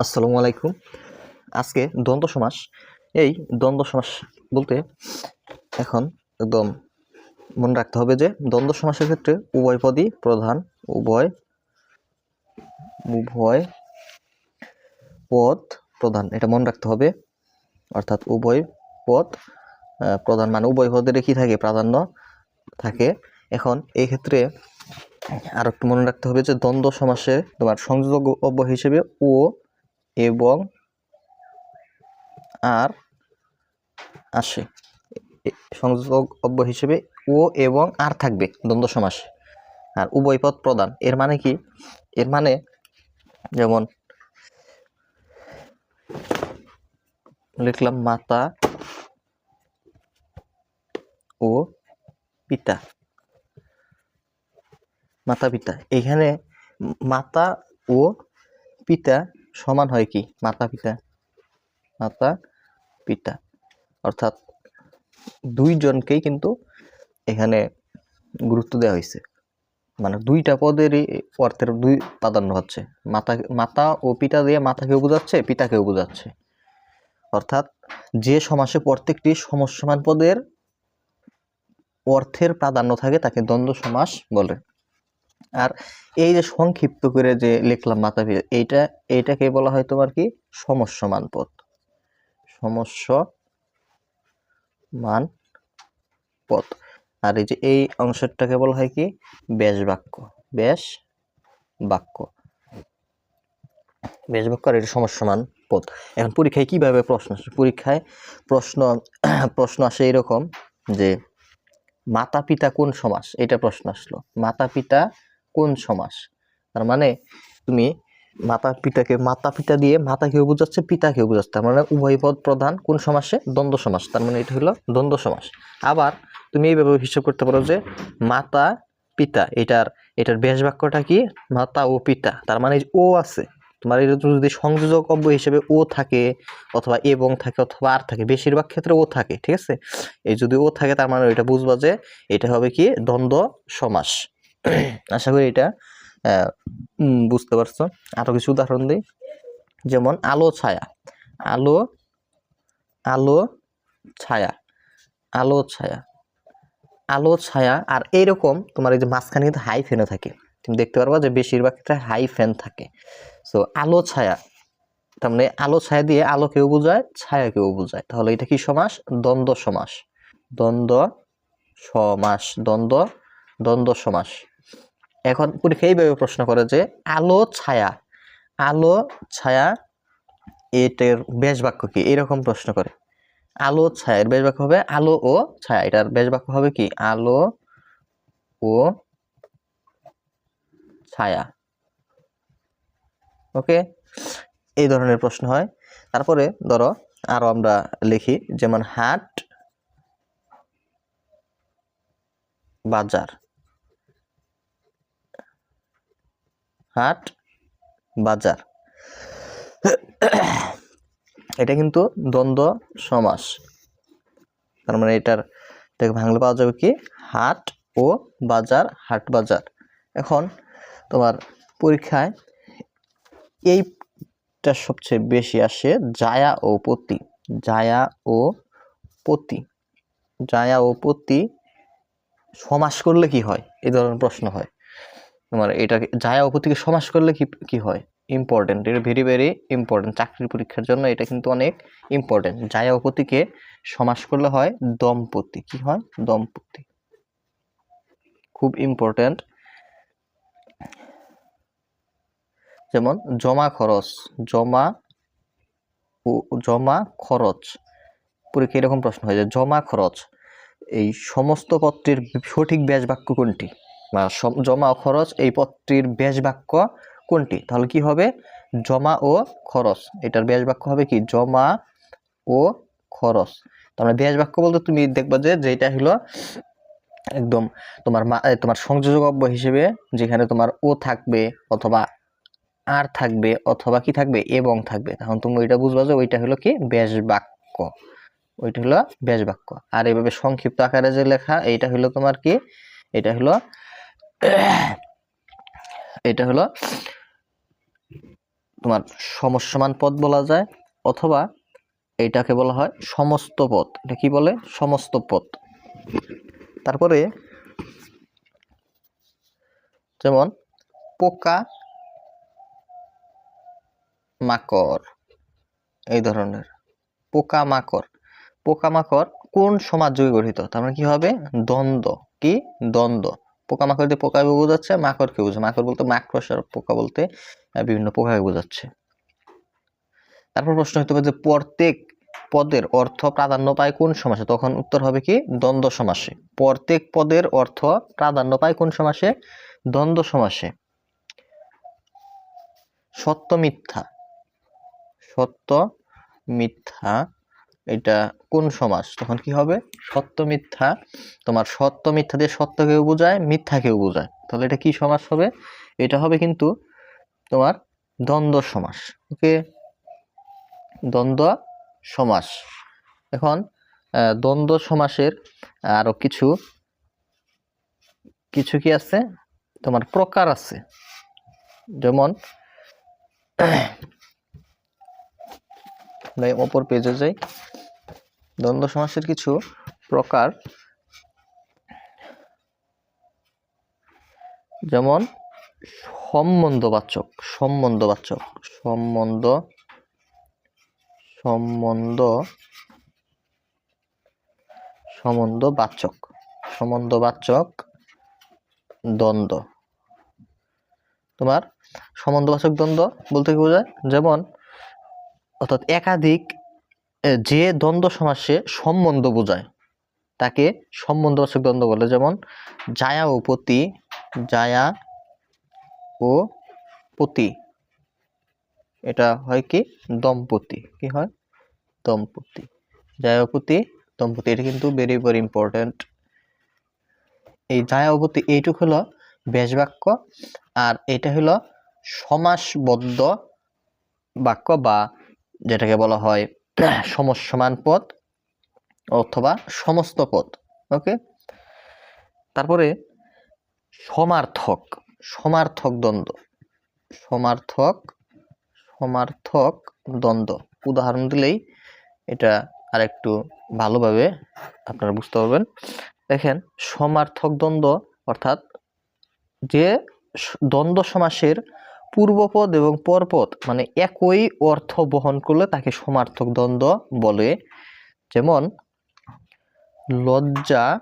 আসসালামু আলাইকুম। আজকে দ্বন্দ্ব সমাস। এই দ্বন্দ্ব সমাস বলতে এখন একদম মনে রাখতে হবে যে দ্বন্দ্ব সমাসের ক্ষেত্রে উভয় পদই প্রধান। উভয় উভয় পদ প্রধান, এটা মনে রাখতে হবে। অর্থাৎ উভয় পদ প্রধান মানে উভয় পদের কি থাকে? প্রাধান্য থাকে। এখন এই ক্ষেত্রে আর একটু মনে রাখতে হবে যে দ্বন্দ্ব সমাসে তোমার সংযোগ অব্যয় হিসেবে ও এবং আর আসে। সংযোগ অব্যয় হিসেবে ও এবং আর থাকবে দ্বন্দ্ব সমাস। আর উভয় পদ প্রদান এর মানে কি? এর মানে যেমন লিখলাম মাতা ও পিতা। মাতা পিতা এখানে মাতা ও পিতা সমান হয় কি? মাতা পিতা। মাতা পিতা। অর্থাৎ দুইজনকেই কিন্তু এখানে গুরুত্ব দেওয়া হয়েছে। মানে দুইটা পদেরই অর্থের দুই প্রাধান্য হচ্ছে। মাতা মাতা ও পিতা দিয়ে মাতাকেও বোঝাচ্ছে, পিতাকেও বোঝাচ্ছে। অর্থাৎ যে সমাসে প্রত্যেকটি সমসমান পদের অর্থের প্রাধান্য থাকে, তাকে দ্বন্দ্ব সমাস বলে। আর এই যে সংক্ষিপ্ত করে যে লিখলাম পিতা এইটা, এইটাকে বলা হয় তোমার কি? সমস্যমান পদ সমস্য মান পদ আর এই যে এই অংশটাকে বলা হয় কি? ব্যাস বাক্য ব্যাস বাক্য ব্যাস বাক্য আর এটা সমস্যমান পদ এখন পরীক্ষায় কীভাবে প্রশ্ন আসে? পরীক্ষায় প্রশ্ন প্রশ্ন আসে এরকম যে মাতা পিতা কোন সমাস? এটা প্রশ্ন আসলো। মাতা পিতা কোন সমাস? তার মানে তুমি মাতা পিতাকে, মাতা পিতা দিয়ে মাতা মাতাকেও বোঝাচ্ছে পিতাকেও বোঝাচ্ছে। তার মানে উভয় পদ প্রধান কোন সমাসে? দ্বন্দ্ব সমাস। তার মানে এটা হলো দ্বন্দ্ব সমাস। আবার তুমি এইভাবে হিসাব করতে পারো যে মাতা, পিতা, এটার এটার ব্যাস বাক্যটা কি? মাতা ও পিতা। তার মানে ও আছে। তোমার এটা যদি সংযোজক অব্যয় হিসেবে ও থাকে অথবা এবং থাকে অথবা আর থাকে, বেশিরভাগ ক্ষেত্রে ও থাকে, ঠিক আছে? এই যদি ও থাকে, তার মানে এটা বুঝবা যে এটা হবে কি? দ্বন্দ্ব সমাস। আশা করি এটা বুঝতে পারছ। আরও কিছু উদাহরণ দিই। যেমন আলো, ছায়া। আলো আলো, ছায়া। আলো ছায়া। আলো, ছায়া আর এইরকম তোমার এই যে মাঝখানে কিন্তু হাই ফ্যানও থাকে। তুমি দেখতে পারবা যে বেশিরভাগ ক্ষেত্রে হাই ফ্যান থাকে। সো আলো, ছায়া। তার মানে আলো, ছায়া দিয়ে আলোকেও বোঝায়, ছায়াকেও বোঝায়। তাহলে এটা কি সমাস? দ্বন্দ্ব সমাস। দ্বন্দ্ব সমাস। দ্বন্দ্ব দ্বন্দ্ব সমাস। এখন পরীক্ষা এইভাবে প্রশ্ন করে যে আলো, ছায়া। আলো, ছায়া এটার বেশ বাক্য কি? এরকম প্রশ্ন করে। আলো, ছায়া, এর বেশ বাক্য হবে আলো ও ছায়া। এটার বেশ বাক্য হবে কি? আলো ও ছায়া। ওকে? এই ধরনের প্রশ্ন হয়। তারপরে ধরো আরও আমরা লিখি, যেমন হাট বাজার। হাট, বাজার। এটা কিন্তু দ্বন্দ্ব সমাস। তার মানে এটার এটাকে ভাঙলে পাওয়া যাবে কি? হাট ও বাজার, হাট বাজার। এখন তোমার পরীক্ষায় এইটা সবচেয়ে বেশি আসে জায়া ও পতি। জায়া ও পতি। জায়া ও পতি সমাস করলে কি হয়? এই ধরনের প্রশ্ন হয়। তোমার এটাকে ও পতিকে সমাস করলে কি কি হয়? ইম্পর্টেন্ট এটা ভেরি ভেরি ইম্পর্টেন্ট চাকরির পরীক্ষার জন্য এটা কিন্তু অনেক ইম্পর্টেন্ট জায়া ও পতিকে সমাস করলে হয় দম্পতি। কি হয়? দম্পতি। খুব ইম্পর্টেন্ট যেমন জমা খরচ, জমা জমা খরচ। পরীক্ষা এরকম প্রশ্ন হয় যে জমা খরচ। এই সমস্ত পত্রের সঠিক ব্যাস বাক্য কোনটি? জমা ও খরচ, এই পত্রের ব্যাস বাক্য কোনটি? তাহলে কি হবে? জমা ও খরচ। এটার ব্যাস বাক্য হবে কি? জমা ও খরচ। তার মানে ব্যাস বাক্য বলতে তুমি দেখবা যে যেটা হলো একদম তোমার মা- তোমার সংযোজক অব্যয় হিসেবে যেখানে তোমার ও থাকবে অথবা আর থাকবে অথবা কি থাকবে? এবং থাকবে। তখন তুমি ওইটা বুঝবা যে ওইটা হলো কি? ব্যাস বাক্য। ওইটা হলো ব্যাস বাক্য। আর এইভাবে সংক্ষিপ্ত আকারে যে লেখা, এইটা হলো তোমার কি? এটা হলো এটা হলো তোমার সমস্যমান পদ বলা যায়, অথবা এইটাকে বলা হয় সমস্ত পদ। এটা কি বলে? সমস্ত পদ। তারপরে যেমন পোকা, মাকড়, এই ধরনের পোকা মাকড়। পোকা মাকড় কোন সমাজ যুগে গঠিত? তার মানে কি হবে? দ্বন্দ্ব। কি? দ্বন্দ্ব। পোকা মাকড় দিয়ে পোকা বোঝাচ্ছে মাকড়কে বোঝায় মাকড় বলতে মাকড়স আর পোকা বলতে বিভিন্ন পোকাকে বোঝাচ্ছে। তারপর প্রশ্ন হতে পারে যে প্রত্যেক পদের অর্থ প্রাধান্য পায় কোন সমাসে? তখন উত্তর হবে কি? দ্বন্দ্ব সমাসে। প্রত্যেক পদের অর্থ প্রাধান্য পায় কোন সমাসে? দ্বন্দ্ব সমাসে। সত্য মিথ্যা। সত্য মিথ্যা এটা কোন সমাস? তখন কি হবে? সত্য মিথ্যা। তোমার সত্য মিথ্যা দিয়ে সত্যকেও বোঝায়, মিথ্যাকেও বোঝায়। তাহলে এটা কি সমাস হবে? এটা হবে কিন্তু তোমার দ্বন্দ্ব সমাস। ওকে? দ্বন্দ্ব সমাস। এখন দ্বন্দ্ব সমাসের আরও কিছু কিছু কি আছে? তোমার প্রকার আছে। যেমন আমরা অপর পেজে যাই। দ্বন্দ্ব সমাসের কিছু প্রকার। যেমন, সম্বন্ধবাচক সম্বন্ধবাচক, সম্বন্ধ সম্বন্ধ, সম্বন্ধবাচক সম্বন্ধবাচক, দ্বন্দ্ব। তোমার সম্বন্ধবাচক দ্বন্দ্ব বলতে কি বোঝায়? যেমন অর্থাৎ একাধিক যে দ্বন্দ্ব সমাসে সম্বন্ধ বোঝায়, তাকে সম্বন্ধবাচক দ্বন্দ্ব বলে। যেমন জায়া ও পতি জায়া ও পতি। এটা হয় কি? দম্পতি। কি হয়? দম্পতি। জায়াপতি দম্পতি। এটা কিন্তু ভেরি ভেরি ইম্পর্টেন্ট এই জায়াপতি এইটুক হলো বেশ বাক্য আর এটা হলো সমাসবদ্ধ বাক্য বা যেটাকে বলা হয় সমসমান পদ অথবা সমস্ত পদ ওকে তারপরে সমার্থক সমার্থক দ্বন্দ্ব, সমার্থক সমার্থক দ্বন্দ্ব। উদাহরণ দিলেই এটা আরেকটু ভালোভাবে আপনারা বুঝতে পারবেন। দেখেন, সমার্থক দ্বন্দ্ব অর্থাৎ যে দ্বন্দ্ব সমাসের পূর্বপদ এবং পরপদ মানে একই অর্থ বহন করলে তাকে সমার্থক দ্বন্দ্ব বলে। যেমন, লজ্জা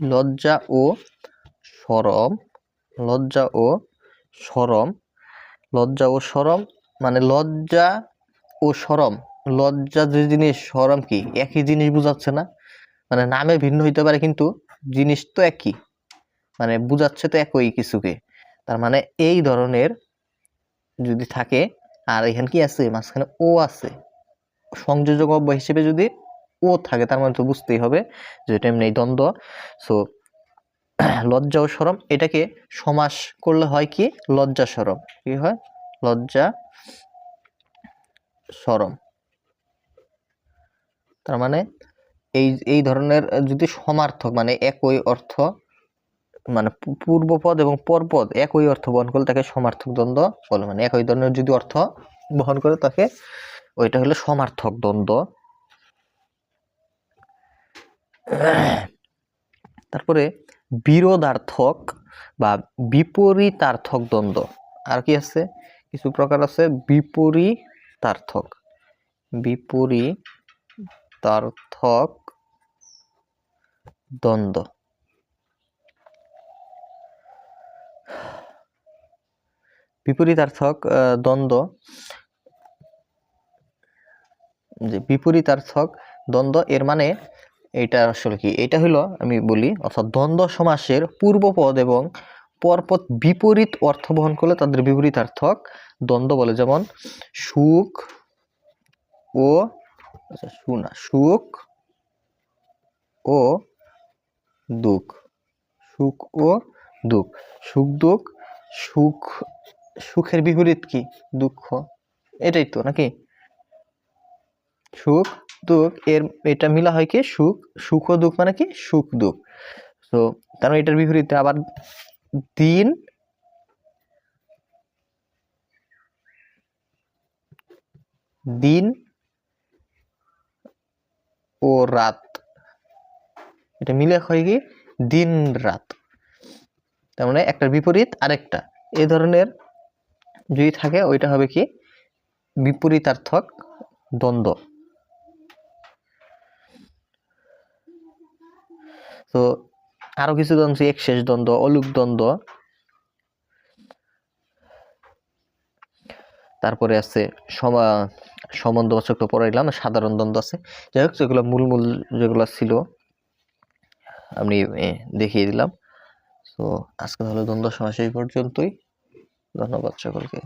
লজ্জা ও সরম, লজ্জা ও সরম, লজ্জা ও সরম মানে লজ্জা ও সরম, লজ্জা যে জিনিস, সরম কি? একই জিনিস বোঝাচ্ছে না? মানে নামে ভিন্ন হইতে পারে কিন্তু জিনিস তো একই। মানে বুঝাচ্ছে তো একই কিছুকে। তার মানে এই ধরনের যদি থাকে, আর এখানে কি আছে? মাঝখানে ও আছে। সংযোজক অব্যয় হিসেবে যদি ও থাকে, তার মানে তো বুঝতেই হবে যে এটা এমনি দ্বন্দ্ব। সো লজ্জা ও সরম, এটাকে সমাস করলে হয় কি? লজ্জা সরম। কি হয়? লজ্জা সরম। তার মানে এই এই ধরনের যদি সমার্থক মানে একই অর্থ মানে পূর্বপদ এবং পরপদ একই অর্থ বহন করলে তাকে সমার্থক দ্বন্দ্ব বলে মানে একই ধরনের যদি অর্থ বহন করে তাকে ওইটা হলো সমার্থক দ্বন্দ্ব। তারপরে বিরোধার্থক বা বিপরীতার্থক দ্বন্দ্ব। আর কি আছে? কিছু প্রকার আছে। বিপরীতার্থক। বিপরীতার্থক দ্বন্দ্ব। বিপরীতার্থক দ্বন্দ্ব। যে বিপরীতার্থক দ্বন্দ্ব, এর মানে এটা আসলে কি? এটা হলো আমি বলি, অর্থাৎ দ্বন্দ্ব সমাসের পূর্বপদ এবং পরপদ বিপরীত অর্থ বহন করলে তাদের বিপরীতার্থক দ্বন্দ্ব বলে। যেমন সুখ ও আচ্ছা সুনা সুখ ও দুঃখ। সুখ ও দুঃখ। সুখ দুঃখ, সুখ, সুখের বিপরীত কি? দুঃখ। এটাই তো, নাকি? সুখ, দুঃখ, এর, এটা মিলা হয় কি? সুখ সুখ দুঃখ মানে কি? সুখ, দুঃখ। তো তার এটার বিপরীতে? আবার দিন দিন ও রাত। এটা মিলে হয় কি? দিন, রাত। তার মানে একটার বিপরীত আরেকটা। এই ধরনের যদি থাকে, ওইটা হবে কি? বিপরীতার্থক দ্বন্দ্ব। তো আরও কিছু দ্বন্দ্ব এক শেষ দ্বন্দ্ব, অলুক দ্বন্দ্ব। তারপরে আছে সমা, সম্বন্ধবাচক তো পড়াইলাম সাধারণ দ্বন্দ্ব আছে। যাই হোক, যেগুলো মূল মূল যেগুলো ছিল আমি দেখিয়ে দিলাম। তো আজকে তাহলে দ্বন্দ্ব সমাস এই পর্যন্তই। ধন্যবাদ সকলকে।